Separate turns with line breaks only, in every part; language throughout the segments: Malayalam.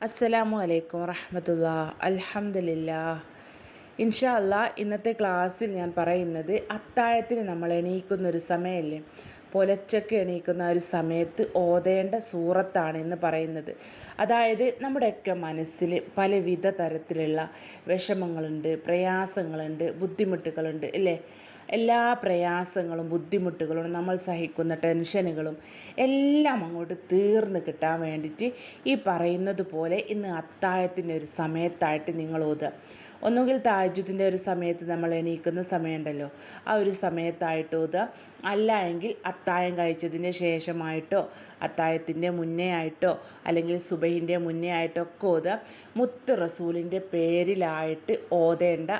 അസ്സലാമു അലൈക്കും റഹമത്തുള്ള. അൽഹംദുലില്ലാ ഇൻഷാ അല്ലാ ഇന്നത്തെ ക്ലാസ്സിൽ ഞാൻ പറയുന്നത് അത്താഴത്തിന് നമ്മൾ എണീക്കുന്ന ഒരു സമയമല്ലേ? പുലച്ചക്ക് എണീക്കുന്ന ഒരു സമയത്ത് ഓതേണ്ട സൂറത്താണ് എന്ന് പറയുന്നത്. അതായത് നമ്മുടെയൊക്കെ മനസ്സിൽ പലവിധ തരത്തിലുള്ള വിഷമങ്ങളുണ്ട് പ്രയാസങ്ങളുണ്ട് ബുദ്ധിമുട്ടുകളുണ്ട് അല്ലേ? എല്ലാ പ്രയാസങ്ങളും ബുദ്ധിമുട്ടുകളും നമ്മൾ സഹിക്കുന്ന ടെൻഷനുകളും എല്ലാം അങ്ങോട്ട് തീർന്ന് കിട്ടാൻ വേണ്ടിയിട്ട് ഈ പറയുന്നത് പോലെ ഇന്ന് അത്താഴത്തിന്റെ ഒരു സമയത്തായിട്ട് നിങ്ങൾ ഓതുക ഒന്നുകിൽ താജ്ജുദിന്റെ ഒരു സമയത്ത് നമ്മൾ എണീക്കുന്ന സമയമുണ്ടല്ലോ ആ ഒരു സമയത്തായിട്ടോ അല്ല എങ്കിൽ അത്തായം കഴിച്ചതിന് ശേഷമായിട്ടോ അത്തായത്തിന്റെ മുന്നേ ആയിട്ടോ അല്ലെങ്കിൽ സുബഹിന്റെ മുന്നേ ആയിട്ടോ ഒക്കെ ഓതുക മുത്ത് റസൂലിന്റെ പേരിലായിട്ട് ഓതേണ്ട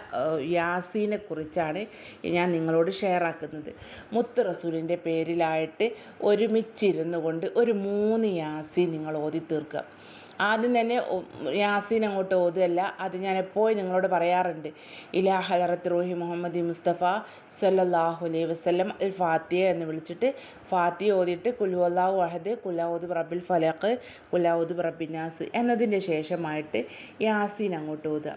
യാസീനെ കുറിച്ചാണ് ഞാൻ നിങ്ങളോട് ഷെയർ ആക്കുന്നത്. മുത്ത് റസൂലിന്റെ പേരിലായിട്ട് ഒരുമിച്ചിരുന്നു കൊണ്ട് ഒരു മൂന്ന് യാസീൻ നിങ്ങൾ ഓതി തീർക്കുക ആദ്യം തന്നെ യാസീൻ അങ്ങോട്ട് ഓതുകയല്ല. അത് ഞാൻ എപ്പോഴും നിങ്ങളോട് പറയാറുണ്ട്. ഇലാ ഹലറത്ത് റൂഹി മുഹമ്മദ് മുസ്തഫ സല്ലാഹു അലൈഹി വസ്ലം അൽ ഫാത്തിയ എന്ന് വിളിച്ചിട്ട് ഫാത്തിയ ഓതിയിട്ട് കുലു അള്ളാഹു അഹദ് കുലാവുദ് റബ്ബിൽ ഫലഖ് കുലാവുദ് റബ്ബിനാസ് എന്നതിന്റെ ശേഷമായിട്ട് യാസീൻ അങ്ങോട്ട് ഓതുക.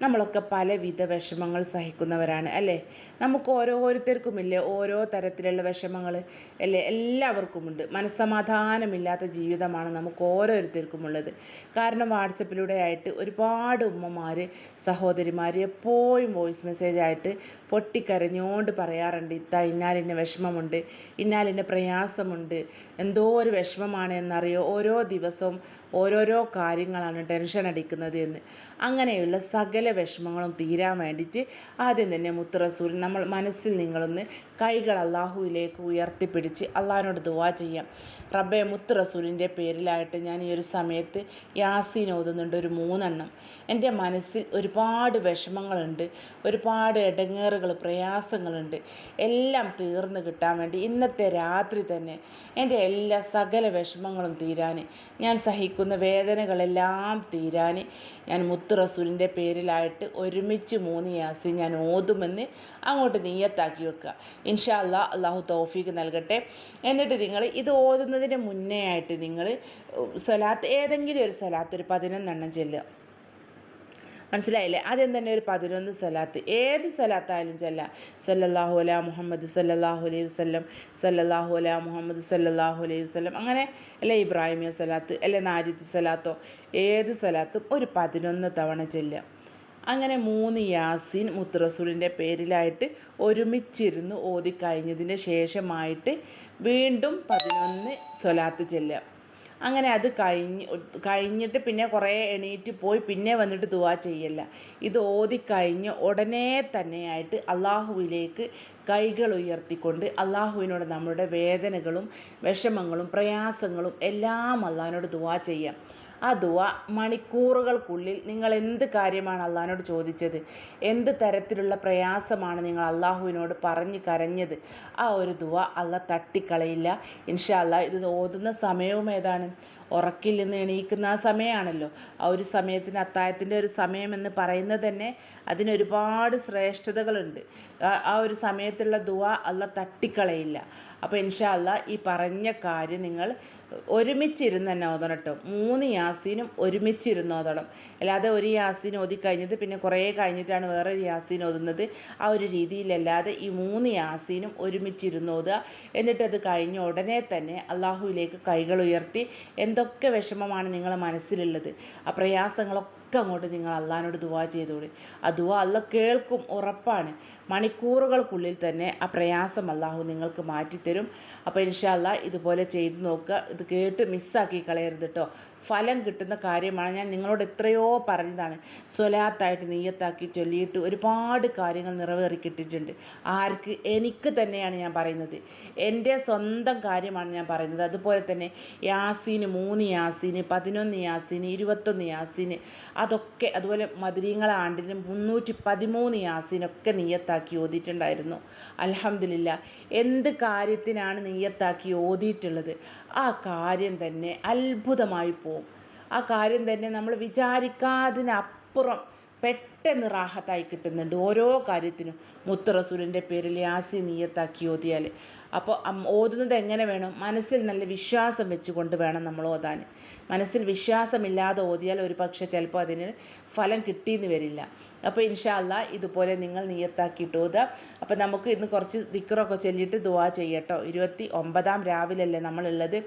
നമ്മളൊക്കെ പലവിധ വിഷമങ്ങൾ സഹിക്കുന്നവരാണ് അല്ലേ? നമുക്ക് ഓരോരുത്തർക്കുമില്ലേ ഓരോ തരത്തിലുള്ള വിഷമങ്ങൾ അല്ലേ? എല്ലാവർക്കുമുണ്ട്. മനസ്സമാധാനമില്ലാത്ത ജീവിതമാണ് നമുക്ക് ഓരോരുത്തർക്കുമുള്ളത്. കാരണം വാട്സപ്പിലൂടെ ആയിട്ട് ഒരുപാട് ഉമ്മമാർ സഹോദരിമാർ എപ്പോഴും വോയിസ് മെസ്സേജ് ആയിട്ട് പൊട്ടിക്കരഞ്ഞുകൊണ്ട് പറയാറുണ്ട് ഇത്ത ഇന്നാലിന്റെ വിഷമമുണ്ട് ഇന്നാലിന്റെ പ്രയാസമുണ്ട് എന്തോ ഒരു വിഷമമാണ് എന്നറിയോ? ഓരോ ദിവസവും ഓരോരോ കാര്യങ്ങളാണ് ടെൻഷൻ അടിക്കുന്നത് എന്ന്. അങ്ങനെയുള്ള സകല വിഷമങ്ങളും തീരാൻ വേണ്ടിയിട്ട് ആദ്യം തന്നെ മുത്തറസൂൽ നമ്മൾ മനസ്സിൽ നിങ്ങളൊന്ന് കൈകൾ അള്ളാഹുവിലേക്ക് ഉയർത്തിപ്പിടിച്ച് അള്ളാഹിനോട് ദുവാ ചെയ്യാം. റബ്ബെ മുത്ത് റസൂലിന്റെ പേരിലായിട്ട് ഞാൻ ഈ ഒരു സമയത്ത് യാസീൻ ഓതുന്നുണ്ട് ഒരു മൂന്നെണ്ണം. എന്റെ മനസ്സിൽ ഒരുപാട് വിഷമങ്ങളുണ്ട് ഒരുപാട് ഇടങ്ങേറുകൾ പ്രയാസങ്ങളുണ്ട്. എല്ലാം തീർന്നു കിട്ടാൻ വേണ്ടി ഇന്നത്തെ രാത്രി തന്നെ എന്റെ എല്ലാ സകല വിഷമങ്ങളും തീരാൻ ഞാൻ സഹിക്കുന്ന വേദനകളെല്ലാം തീരാൻ ഞാൻ മുത്ത് റസൂലിന്റെ പേരിലായിട്ട് ഒരുമിച്ച് മൂന്ന് യാസീൻ ഞാൻ ഓതുമെന്ന് അങ്ങോട്ട് നീയത്താക്കി വെക്കുക. ഇൻഷാ അല്ലാ അള്ളാഹു തൗഫീക്ക് നൽകട്ടെ. എന്നിട്ട് നിങ്ങൾ ഇത് ഓതുന്നതിന് മുന്നേ ആയിട്ട് നിങ്ങൾ സ്വലാത്ത് ഏതെങ്കിലും ഒരു സ്വലാത്ത് ഒരു പതിനൊന്നെണ്ണം ചെല്ലുക. മനസ്സിലായില്ലേ? ആദ്യം തന്നെ ഒരു പതിനൊന്ന് സ്വലാത്ത്. ഏത് സ്വലാത്തായാലും ചൊല്ല. സല്ലല്ലാഹു അല മുഹമ്മദ് സല്ലല്ലാഹു അലൈഹി വസ്ലം സല്ലല്ലാഹു അല മുഹമ്മദ് സല്ലല്ലാഹു അലൈഹി വസ്ലം അങ്ങനെ അല്ലെ ഇബ്രാഹിമിയ സ്വലാത്ത് അല്ലെ നാരിത്ത് സ്വലാത്തോ? ഏത് സ്വലാത്തും ഒരു പതിനൊന്ന് തവണ ചെല്ലുക. അങ്ങനെ മൂന്ന് യാസീൻ മുത്തറസൂലിന്റെ പേരിലായിട്ട് ഒരുമിച്ചിരുന്ന് ഓതിക്കഴിഞ്ഞതിന് ശേഷമായിട്ട് വീണ്ടും പതിനൊന്ന് സ്വലാത്ത് ചെല്ലുക. അങ്ങനെ അത് കഴിഞ്ഞ് കഴിഞ്ഞിട്ട് പിന്നെ കുറേ എണീറ്റ് പോയി പിന്നെ വന്നിട്ട് ദുവാ ചെയ്യല്ല. ഇത് ഓതിക്കഴിഞ്ഞ് ഉടനെ തന്നെയായിട്ട് അള്ളാഹുവിലേക്ക് കൈകൾ ഉയർത്തിക്കൊണ്ട് അള്ളാഹുവിനോട് നമ്മുടെ വേദനകളും വിഷമങ്ങളും പ്രയാസങ്ങളും എല്ലാം അള്ളാഹിനോട് ദുവാ ചെയ്യാം ആ മണിക്കൂറുകൾക്കുള്ളിൽ നിങ്ങൾ എന്ത് കാര്യമാണ് അള്ളഹാനോട് ചോദിച്ചത്? എന്ത് തരത്തിലുള്ള പ്രയാസമാണ് നിങ്ങൾ അള്ളാഹുവിനോട് പറഞ്ഞ് കരഞ്ഞത്? ആ ഒരു ദുവ അള്ള തട്ടിക്കളയില്ല. ഇൻഷാ അല്ല ഇത് ഓതുന്ന സമയവും ഏതാണ്? ഉറക്കിൽ നിന്ന് എണീക്കുന്ന ആ സമയമാണല്ലോ. ആ ഒരു സമയത്തിന് അത്തായത്തിന്റെ ഒരു സമയമെന്ന് പറയുന്നത് തന്നെ അതിനൊരുപാട് ശ്രേഷ്ഠതകളുണ്ട്. ആ ഒരു സമയത്തുള്ള ദുവ അല്ല തട്ടിക്കളയില്ല. അപ്പോൾ ഇൻഷാ അല്ല ഈ പറഞ്ഞ കാര്യം നിങ്ങൾ ഒരുമിച്ചിരുന്ന് തന്നെ ഓതണം കേട്ടോ. മൂന്ന് യാസീനും ഒരുമിച്ചിരുന്ന് ഓതണം. അല്ലാതെ ഒരു യാസീൻ ഓതി കഴിഞ്ഞിട്ട് പിന്നെ കുറേ കഴിഞ്ഞിട്ടാണ് വേറൊരു യാസീൻ ഓതുന്നത്. ആ ഒരു രീതിയിലല്ലാതെ ഈ മൂന്ന് യാസീനും ഒരുമിച്ചിരുന്ന് ഓതുക. എന്നിട്ടത് കഴിഞ്ഞ ഉടനെ തന്നെ അള്ളാഹുവിലേക്ക് കൈകൾ ഉയർത്തി എന്തൊക്കെ വിഷമമാണ് നിങ്ങളെ മനസ്സിലുള്ളത്. ആ പ്രയാസങ്ങളൊക്കെ അങ്ങോട്ട് നിങ്ങൾ അള്ളഹാനോട് ദുവാ ചെയ്തോളി. ആ ദുവാ അല്ല കേൾക്കും ഉറപ്പാണ്. മണിക്കൂറുകൾക്കുള്ളിൽ തന്നെ ആ പ്രയാസം അള്ളാഹു നിങ്ങൾക്ക് മാറ്റിത്തരും. അപ്പോൾ ഇൻഷാല്ല ഇതുപോലെ ചെയ്തു നോക്കുക. ഇത് കേട്ട് മിസ്സാക്കി കളയരുത് കേട്ടോ ഫലം കിട്ടുന്ന കാര്യമാണ് ഞാൻ നിങ്ങളോട് എത്രയോ പറഞ്ഞതാണ്. സ്വലാത്തായിട്ട് നെയ്യത്താക്കി ചൊല്ലിയിട്ട് ഒരുപാട് കാര്യങ്ങൾ നിറവേറി കിട്ടിയിട്ടുണ്ട്. ആർക്ക്? എനിക്ക് തന്നെയാണ് ഞാൻ പറയുന്നത്. എന്റെ സ്വന്തം കാര്യമാണ് ഞാൻ പറയുന്നത്. അതുപോലെ തന്നെ യാസീന് മൂന്ന് യാസീന് പതിനൊന്ന് യാസീന് ഇരുപത്തൊന്ന് യാസീന് അതൊക്കെ അതുപോലെ മധുരീങ്ങള ആണ്ടിന് മുന്നൂറ്റി പതിമൂന്ന് യാസീനൊക്കെ നെയ്യത്താക്കി ഓതിയിട്ടുണ്ടായിരുന്നു. അലഹമില്ല എന്ത് കാര്യത്തിനാണ് നെയ്യത്താക്കി ഓതിയിട്ടുള്ളത്? ആ കാര്യം തന്നെ അത്ഭുതമായി പോവും. ആ കാര്യം തന്നെ നമ്മൾ വിചാരിക്കാതിനപ്പുറം പെട്ടെന്ന് റാഹത്തായി കിട്ടുന്നുണ്ട് ഓരോ കാര്യത്തിനും. മുത്ത് റസൂലിന്റെ പേരിൽ യാസി നീയത്താക്കി ഓതിയാൽ. അപ്പോൾ ഓതുന്നത് എങ്ങനെ വേണം? മനസ്സിൽ നല്ല വിശ്വാസം വെച്ചുകൊണ്ട് വേണം നമ്മൾ ഓതാൻ. മനസ്സിൽ വിശ്വാസമില്ലാതെ ഓതിയാൽ ഒരു പക്ഷേ ചിലപ്പോൾ അതിന് ഫലം കിട്ടിയെന്ന് വരില്ല. അപ്പോൾ ഇൻഷാല്ല ഇതുപോലെ നിങ്ങൾ നിയത്താക്കിയിട്ട് ഓതുക. അപ്പോൾ നമുക്ക് ഇന്ന് കുറച്ച് ദിക്കറൊക്കെ ചൊല്ലിയിട്ട് ദുവാ ചെയ്യട്ടോ. ഇരുപത്തി ഒമ്പതാം രാവിലല്ലേ നമ്മളുള്ളത്?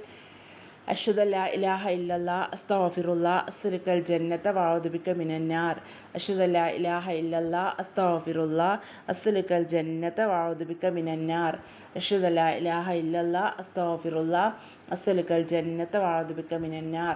അഷ്ഹദു ലാ ഇലാഹ ഇല്ലല്ലാ അസ്തഗ്ഫിറുല്ലാ അസ്ലുക്കൽ ജന്നത വഅഊദു ബിക മിനന്നാർ. അഷ്ഹദു ലാ ഇലാഹ ഇല്ലല്ലാ അസ്തഗ്ഫിറുല്ലാ അസ്തഗ്ഫിറുൽ ജന്നത വഅഊദു ബിക മിനന്നാർ. അഷ്ഹദു ലാ ഇലാഹ ഇല്ലല്ലാ അസ്തഗ്ഫിറുല്ലാ അസ്തഗ്ഫിറുൽ ജന്നത വഅഊദു ബിക മിനന്നാർ.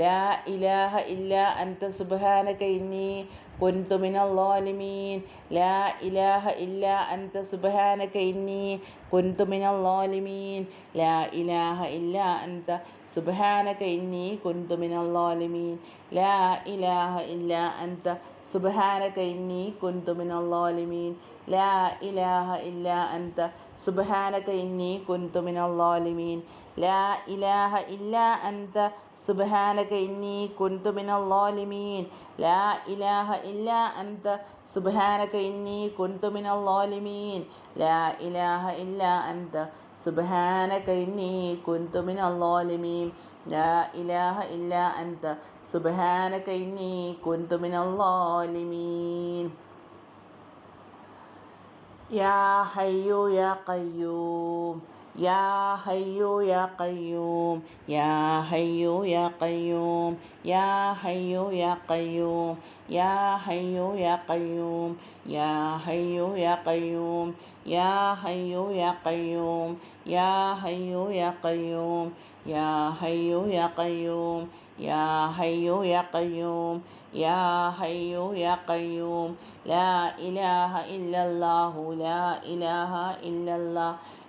ലാ ഇലാഹ ഇല്ല അൻത സുബഹാനക ഇന്നി കുൻതു മിനൽ ലാലിമീൻ. ലാ ഇലാഹ ഇല്ല അൻത സുബഹാനക ഇന്നി കുൻതു മിനൽ ലാലിമീൻ. ലാ ഇലാഹ ഇല്ല അൻത സുബഹാനക ഇന്നി കുൻതു മിനൽ ലാലിമീൻ. ലാ ഇലാഹ ഇല്ല അൻത സുബഹാനക ഇന്നി കുൻതു മിനൽ ലാലിമീൻ. ലാ ഇലാഹ ഇല്ല അൻത സുബഹാനക ഇന്നി കുൻതു മിനൽ ലാലിമീൻ. ലാ ഇലാഹ ഇല്ല അൻത سبحانك إني كنت من الظالمين لا إله إلا أنت سبحانك إني كنت من الظالمين لا إله إلا أنت سبحانك إني كنت من الظالمين لا إله إلا أنت سبحانك إني كنت من الظالمين يا حي يا قيوم يا حي يا قيوم يا حي يا قيوم يا حي يا قيوم يا حي يا قيوم يا حي يا قيوم يا حي يا قيوم يا حي يا قيوم يا حي يا قيوم يا حي يا قيوم يا حي يا قيوم لا إله إلا الله لا إله إلا الله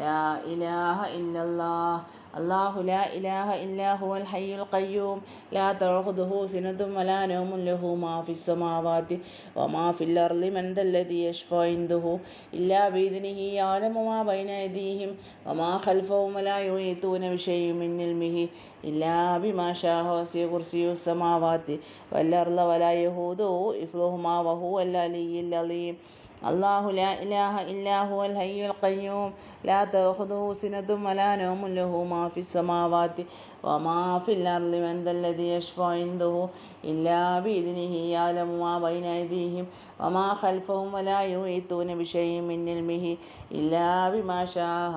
ലാ ഇലാഹ ഇല്ലല്ലാഹ്. അള്ളാഹു ലാ ഇലാഹ ഇല്ലാഹു അൽ ഹയ്യുൽ ഖയ്യൂം. ലാ തഅഖുദുഹു സിനതും വലാ നൗമുൻ ലഹു. മാ ഫിസ് സമാവാതി വമാ ഫിൽ അർളി മൻ ദല്ലദി യശ്ഫഉ ഇൻദഹു. ഇല്ലാ ബിഇദ്നിഹി യഅലമു മാ ബൈന യദീഹിം. വമാ ഖൽഫഹും വലാ യുഈതൂന ബിശൈഇൻ മിൻ ഇൽമിഹി. ഇല്ലാ ബിമാ ശാഅ വസിഅ കുർസിയു സമാവാതി വൽ അർള വലാ യഹൂദു ഇഫ്ലുഹുമാ വഹുവൽ അലിയ്യുൽ അലീം. അള്ളാഹു ലാ ഇലാഹ ഇല്ലാഹു അൽ ഹയ്യുൽ ഖയ്യൂം. ലാ തഖുദുഹു സിനതും വലാ നൗമുൻ ലഹു മാ ഫിസ് സമാവാതി വമാ ഫിൽ അർളി മൻ ദല്ലദി യശ്ഫഉ ഇൻദഹു ഇല്ലാ ബിഇദ്നിഹി യഅലമു മാ ബൈന അയ്ദീഹിം വമാ ഖൽഫഹും വലാ യുഹീതൂന ബിശൈഇൻ മിൻ ഇൽമിഹി ഇല്ലാ ബിമാ ശാഅ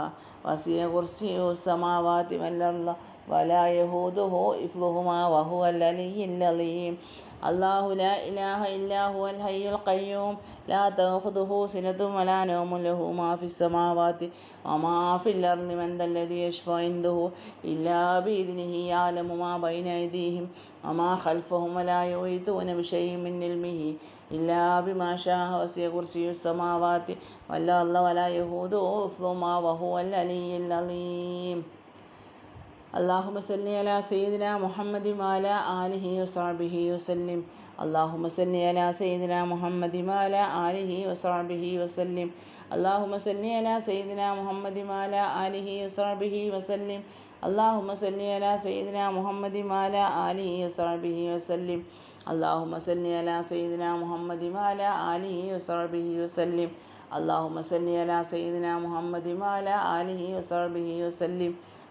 വസിയ കുർസിയു സമാവാതി വൽ അർള വലാ യഹൂദുഹു ഇഫ്ലുഹുമാ വഹുവൽ അലിയ്യുൽ അലീം. അള്ളാഹു ലാ ഇലാഹ ഇല്ലാഹു അൽ ഹയ്യുൽ ഖയ്യൂം. ലാ തഖുദുഹു സിനതും വലാ നൗമു ലഹു. മാ ഫിസ് സമാവാതി വമാ ഫിൽ അർളി മൻ ദല്ലദി യശ്ഫഉ ഇൻദഹു ഇല്ലാ ബിഇദ്നിഹി യഅലമു മാ ബൈന അയ്ദീഹിം വമാ ഖൽഫഹും വലാ യുഹീതൂന ബിശൈഇൻ മിൻ ഇൽമിഹി ഇല്ലാ ബിമാ ഷാഅ വസിഅ കുർസിയുസ് സമാവാതി വല്ലാ അല്ലാഹു വലാ യഹൂദു ഉഫ്ലുമാ വഹുവൽ അലിയ്യുൽ അലീം. അള്ളാഹു സല്ലി അല സയ്യിദിന മുഹമ്മദി മാല ആലിഹി വസാബിഹി വസല്ലിം. അള്ളാഹു സല്ലി അല സയ്യിദിന മുഹമ്മദി മാല ആലിഹി വസാബിഹി വസല്ലിം. അള്ളാഹു സല്ലി അല സയ്യിദിന മുഹമ്മദി മാല ആലിഹി വസാബിഹി വസല്ലിം. അള്ളാഹു സല്ലി അല സയ്യിദിന മുഹമ്മദി മാല ആലിഹി വസാബിഹി വസല്ലിം. അള്ളാഹു സല്ലി അല സയ്യിദിന മുഹമ്മദി മാല ആലിഹി വസാബിഹി വസല്ലിം. അള്ളാഹു സല്ലി അല സയ്യിദിന മുഹമ്മദി മാല ആലിഹി വസാബിഹി വസല്ലിം.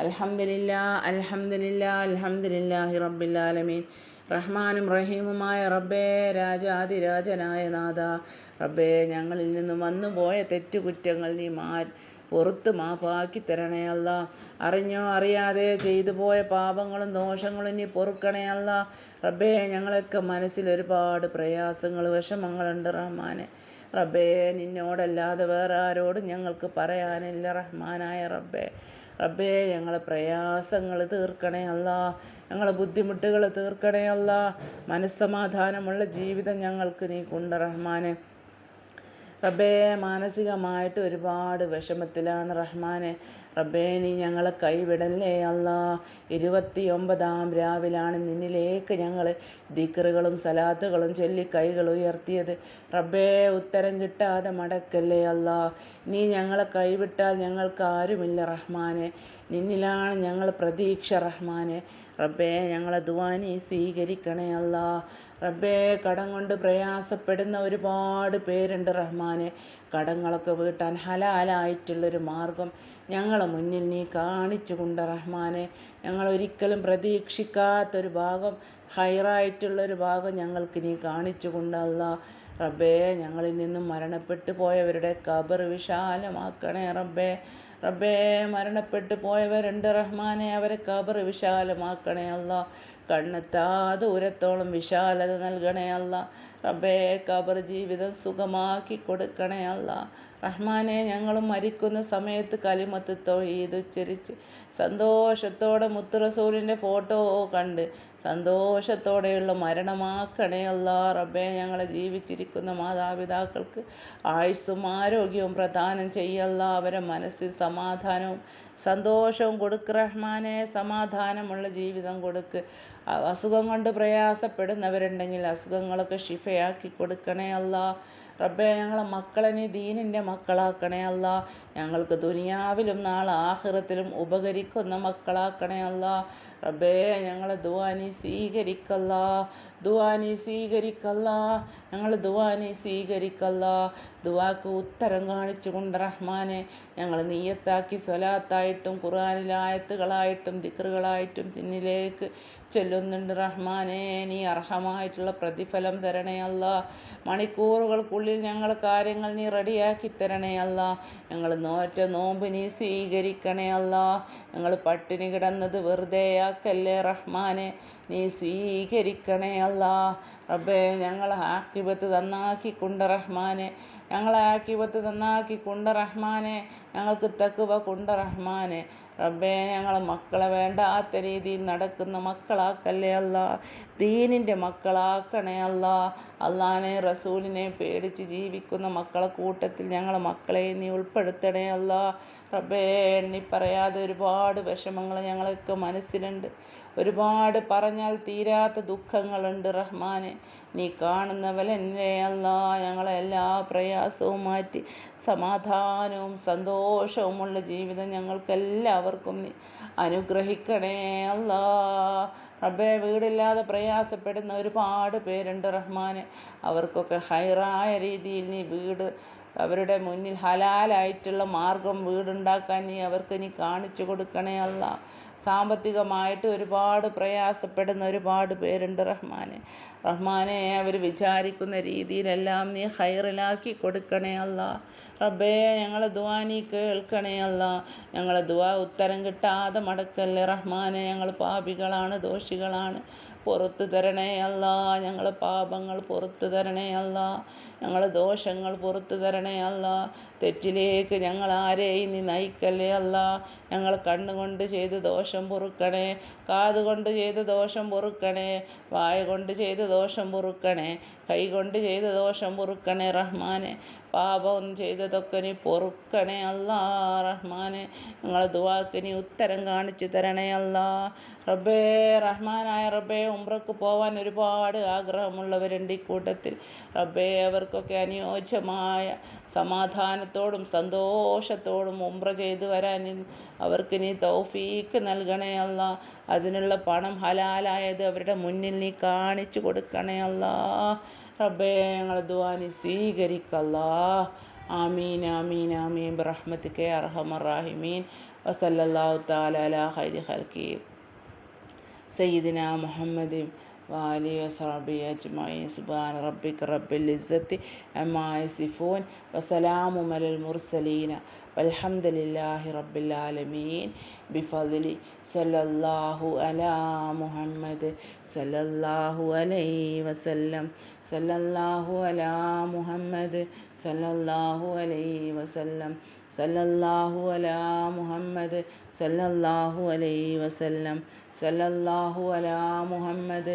അലഹമില്ല അലഹമില്ല അലഹമില്ലാഹി റബ്ബില്ലാലമീൻ റഹ്മാനും റഹീമുമായ റബ്ബേ രാജാതിരാജനായ നാഥ. റബ്ബേ ഞങ്ങളിൽ നിന്നും വന്നുപോയ തെറ്റുകുറ്റങ്ങൾ നീ മാ പുറത്ത് മാപ്പാക്കി തരണേ അല്ല. അറിഞ്ഞോ അറിയാതെ ചെയ്തു പോയ പാപങ്ങളും ദോഷങ്ങളും നീ പൊറുക്കണേ അല്ല. റബ്ബേ ഞങ്ങളൊക്കെ മനസ്സിൽ ഒരുപാട് പ്രയാസങ്ങൾ വിഷമങ്ങളുണ്ട് റഹ്മാനെ. റബ്ബേ നിന്നോടല്ലാതെ വേറെ ആരോടും ഞങ്ങൾക്ക് പറയാനില്ല റഹ്മാനായ റബ്ബേ. റബ്ബേ ഞങ്ങളെ പ്രയാസങ്ങൾ തീർക്കണേ അല്ല. ഞങ്ങളെ ബുദ്ധിമുട്ടുകൾ തീർക്കണേ അല്ല. മനസ്സമാധാനമുള്ള ജീവിതം ഞങ്ങൾക്ക് നീ കൊണ്ട റഹ്മാനെ. റബ്ബേ മാനസികമായിട്ട് ഒരുപാട് വിഷമത്തിലാണ് റഹ്മാനെ. റബ്ബേ നീ ഞങ്ങളെ കൈവിടല്ലേ അല്ല. ഇരുപത്തിയൊമ്പതാം രാവിലാണ് നിന്നിലേക്ക് ഞങ്ങൾ ദിക്കറുകളും സലാത്തുകളും ചൊല്ലി കൈകൾ ഉയർത്തിയത്. റബ്ബേ ഉത്തരം കിട്ടാതെ മടക്കല്ലേ അല്ല. നീ ഞങ്ങളെ കൈവിട്ടാൽ ഞങ്ങൾക്ക് ആരുമില്ല റഹ്മാനെ. നിന്നിലാണ് ഞങ്ങൾ പ്രതീക്ഷ റഹ്മാനെ. റബ്ബേ ഞങ്ങളെ ദുവാനി സ്വീകരിക്കണേ അല്ല. റബ്ബേ കടം കൊണ്ട് പ്രയാസപ്പെടുന്ന ഒരുപാട് പേരുണ്ട് റഹ്മാനെ. കടങ്ങളൊക്കെ വീട്ടാൻ ഹലാലായിട്ടുള്ളൊരു മാർഗം. ഞങ്ങളെ മുന്നിൽ നീ കാണിച്ചു കൊണ്ട് റഹ്മാനെ ഞങ്ങൾ ഒരിക്കലും പ്രതീക്ഷിക്കാത്തൊരു ഭാഗം ഹൈറായിട്ടുള്ളൊരു ഭാഗം ഞങ്ങൾക്ക് നീ കാണിച്ചു കൊണ്ടല്ല റബ്ബേ ഞങ്ങളിൽ നിന്നും മരണപ്പെട്ടു പോയവരുടെ കബർ വിശാലമാക്കണേ റബ്ബേ. റബ്ബേ മരണപ്പെട്ടു പോയവരുണ്ട് റഹ്മാനെ അവരെ കബർ വിശാലമാക്കണേ അല്ല. കണ്ണെത്താ ദൂരത്തോളം വിശാലത നൽകണേ അല്ല. റബ്ബേ കബർ ജീവിതം സുഖമാക്കി കൊടുക്കണേ അല്ല. റഹ്മാനെ ഞങ്ങൾ മരിക്കുന്ന സമയത്ത് കലിമത്ത് തൊഴീത് ഉച്ചരിച്ച് സന്തോഷത്തോടെ മുത്തുറസൂലിന്റെ ഫോട്ടോ കണ്ട് സന്തോഷത്തോടെയുള്ള മരണമാക്കണേ അല്ല. റബ്ബേ ഞങ്ങളെ ജീവിച്ചിരിക്കുന്ന മാതാപിതാക്കൾക്ക് ആയുസ്സും ആരോഗ്യവും പ്രദാനം ചെയ്യല്ല അവരെ മനസ്സിൽ സമാധാനവും സന്തോഷവും കൊടുക്ക് റഹ്മാനെ സമാധാനമുള്ള ജീവിതം കൊടുക്ക്. അസുഖം കൊണ്ട് പ്രയാസപ്പെടുന്നവരുണ്ടെങ്കിൽ അസുഖങ്ങളൊക്കെ ഷിഫയാക്കി കൊടുക്കണേ അല്ല റബ്ബേ ഞങ്ങളെ മക്കളെ നീ ദീനിന്റെ മക്കളാക്കണേ അല്ല. ഞങ്ങൾക്ക് ദുനിയാവിലും നാളെ ആഹൃത്തിലും ഉപകരിക്കുന്ന മക്കളാക്കണേ അല്ല. റബ്ബേ ഞങ്ങളെ ദുവാനി സ്വീകരിക്കല്ല. ദുവാനി സ്വീകരിക്കല്ല. ഞങ്ങൾ ദുവാനി സ്വീകരിക്കല്ല. ദുവാക്ക് ഉത്തരം കാണിച്ചു കൊണ്ട് റഹ്മാനെ ഞങ്ങൾ നീയത്താക്കി സ്വലാത്തായിട്ടും ഖുർആാനിലായത്തുകളായിട്ടും ദിക്റുകളായിട്ടും പിന്നിലേക്ക് ചൊല്ലുന്നുണ്ട് റഹ്മാനെ നീ അർഹമായിട്ടുള്ള പ്രതിഫലം തരണേ അല്ല. മണിക്കൂറുകൾക്കുള്ളിൽ ഞങ്ങൾ കാര്യങ്ങൾ നീ റെഡിയാക്കി തരണേ അല്ല. ഞങ്ങൾ നോറ്റ നോമ്പ് നീ സ്വീകരിക്കണേ അല്ല. ഞങ്ങൾ പട്ടിണി കിടന്നത് വെറുതെയാക്കല്ലേ റഹ്മാനെ നീ സ്വീകരിക്കണേ അല്ല. റബ്ബേ ഞങ്ങൾ ആക്കിപത്ത് തന്നാക്കിക്കൊണ്ട് റഹ്മാനെ. ഞങ്ങളെ നന്നാക്കി തന്നാക്കിക്കൊണ്ട് റഹ്മാനെ. ഞങ്ങൾക്ക് തക്കുവ കൊണ്ട് റഹ്മാനെ. റബ്ബേ ഞങ്ങളെ മക്കളെ വേണ്ടാത്ത രീതിയിൽ നടക്കുന്ന മക്കളാക്കല്ലേ അല്ല? ദീനിന്റെ മക്കളാക്കണേ അല്ല. അള്ളാനെ റസൂലിനെ പേടിച്ച് ജീവിക്കുന്ന മക്കളെ കൂട്ടത്തിൽ ഞങ്ങളെ മക്കളെ നീ ഉൾപ്പെടുത്തണേ അല്ല. റബ്ബേ എണ്ണി പറയാതെ ഒരുപാട് വിഷമങ്ങൾ ഞങ്ങൾക്ക് മനസ്സിലുണ്ട്. ഒരുപാട് പറഞ്ഞാൽ തീരാത്ത ദുഃഖങ്ങളുണ്ട് റഹ്മാനെ. നീ കാണുന്നവലെന്നെ അല്ല. ഞങ്ങളെ എല്ലാ പ്രയാസവും മാറ്റി സമാധാനവും സന്തോഷവുമുള്ള ജീവിതം ഞങ്ങൾക്കെല്ലാവർക്കും നീ അനുഗ്രഹിക്കണേ അല്ല. റബ്ബെ വീടില്ലാതെ പ്രയാസപ്പെടുന്ന ഒരുപാട് പേരുണ്ട് റഹ്മാനെ. അവർക്കൊക്കെ ഹൈറായ രീതിയിൽ നീ വീട് അവരുടെ മുന്നിൽ ഹലാലായിട്ടുള്ള മാർഗം വീടുണ്ടാക്കാൻ നീ അവർക്ക് നീ കാണിച്ചു കൊടുക്കണേ അല്ല. സാമ്പത്തികമായിട്ട് ഒരുപാട് പ്രയാസപ്പെടുന്ന ഒരുപാട് പേരുണ്ട് റഹ്മാനെ. റഹ്മാനെ അവർ വിചാരിക്കുന്ന രീതിയിലെല്ലാം നീ ഹൈറിലാക്കി കൊടുക്കണേ അല്ല. റബ്ബേ ഞങ്ങളെ ദുവാ നീ കേൾക്കണേ അല്ല. ഞങ്ങളെ ദുവാ ഉത്തരം കിട്ടാതെ മടക്കല്ലേ റഹ്മാനെ. ഞങ്ങൾ പാപികളാണ് ദോഷികളാണ്. പുറത്തു തരണേ അല്ല. ഞങ്ങൾ പാപങ്ങൾ പുറത്തു തരണേ അല്ല. ഞങ്ങൾ ദോഷങ്ങൾ പുറത്തു തരണേ അല്ല. തെറ്റിലേക്ക് ഞങ്ങൾ ആരെയും നീ നയിക്കല്ലേ അല്ല? ഞങ്ങൾ കണ്ണുകൊണ്ട് ചെയ്ത് ദോഷം പൊറുക്കണേ കാതുകൊണ്ട് ചെയ്ത് ദോഷം പൊറുക്കണേ വായ കൊണ്ട് ചെയ്ത് ദോഷം പൊറുക്കണേ കൈ കൊണ്ട് ചെയ്ത് ദോഷം പൊറുക്കണേ റഹ്മാനെ. പാപം ചെയ്തതൊക്കെ നീ പൊറുക്കണേ അല്ലാ റഹ്മാനെ. ഞങ്ങളെ ദുവാക്ക് നീ ഉത്തരം കാണിച്ചു തരണേ അല്ല. റബ്ബേ റഹ്മാനായ റബ്ബേ ഉംറക്ക് പോവാൻ ഒരുപാട് ആഗ്രഹമുള്ളവരുണ്ട് ഈ കൂട്ടത്തിൽ. റബ്ബേ അവർക്കൊക്കെ അനുയോജ്യമായ സമാധാനത്തോടും സന്തോഷത്തോടും ഉംറ ചെയ്തു വരാൻ അവർക്ക് നീ തൗഫീക്ക് നൽകണേ അല്ല. അതിനുള്ള പണം ഹലാലായത് അവരുടെ മുന്നിൽ നീ കാണിച്ചു കൊടുക്കണേ അല്ല. റബ്ബേ ഞങ്ങളെ ദ്വാനി സ്വീകരിക്കല്ലാ. ആമീൻ ആമീൻ ആമീൻ. ബറഹ്മത്തിക്കെ അർഹമറാഹിമീൻ വസല്ലല്ലാഹു തആല അലാ ഖൈരി ഖൽഖി. സയ്യിദിന മുഹമ്മദ് വാലി വസാബി അജ്മഈൻ സുബ്ഹാന റബ്ബിക റബ്ബിൽ ഇസ്സത്തി അമ്മാ യസിഫൂൻ വസലാമു അലൽ മുർസലീന വൽഹംദുലില്ലാഹി റബ്ബിൽ ആലമീൻ ബിഫദ്ലി സല്ലല്ലാഹു അലാ മുഹമ്മദ് സല്ലല്ലാഹു അലൈഹി വസല്ലം സല്ലല്ലാഹു അലാ മുഹമ്മദ് സല്ലല്ലാഹു അലൈഹി വസല്ലം സല്ലല്ലാഹു അലാ മുഹമ്മദ് സല്ലല്ലാഹു അലൈഹി വസല്ലം സല്ലല്ലാഹു അലാ മുഹമ്മദ്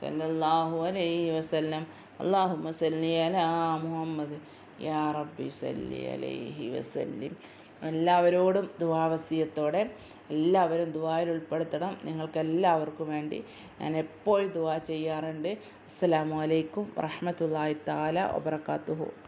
സല്ലല്ലാഹു അലൈഹി വസല്ലം. അല്ലാഹുമ്മ സല്ലി അലാ മുഹമ്മദ്. യാ റബ്ബി സല്ലി അലൈഹി വസല്ലിം. എല്ലാവരോടും ദുവാവസീയത്തോടെ എല്ലാവരും ദുവായിൽ ഉൾപ്പെടുത്തണം. നിങ്ങൾക്കെല്ലാവർക്കും വേണ്ടി ഞാൻ എപ്പോഴും ദുവാ ചെയ്യാറുണ്ട്. അസ്സലാമു അലൈക്കും വറഹ്മത്തുള്ളാഹി താല വബറകാതുഹു.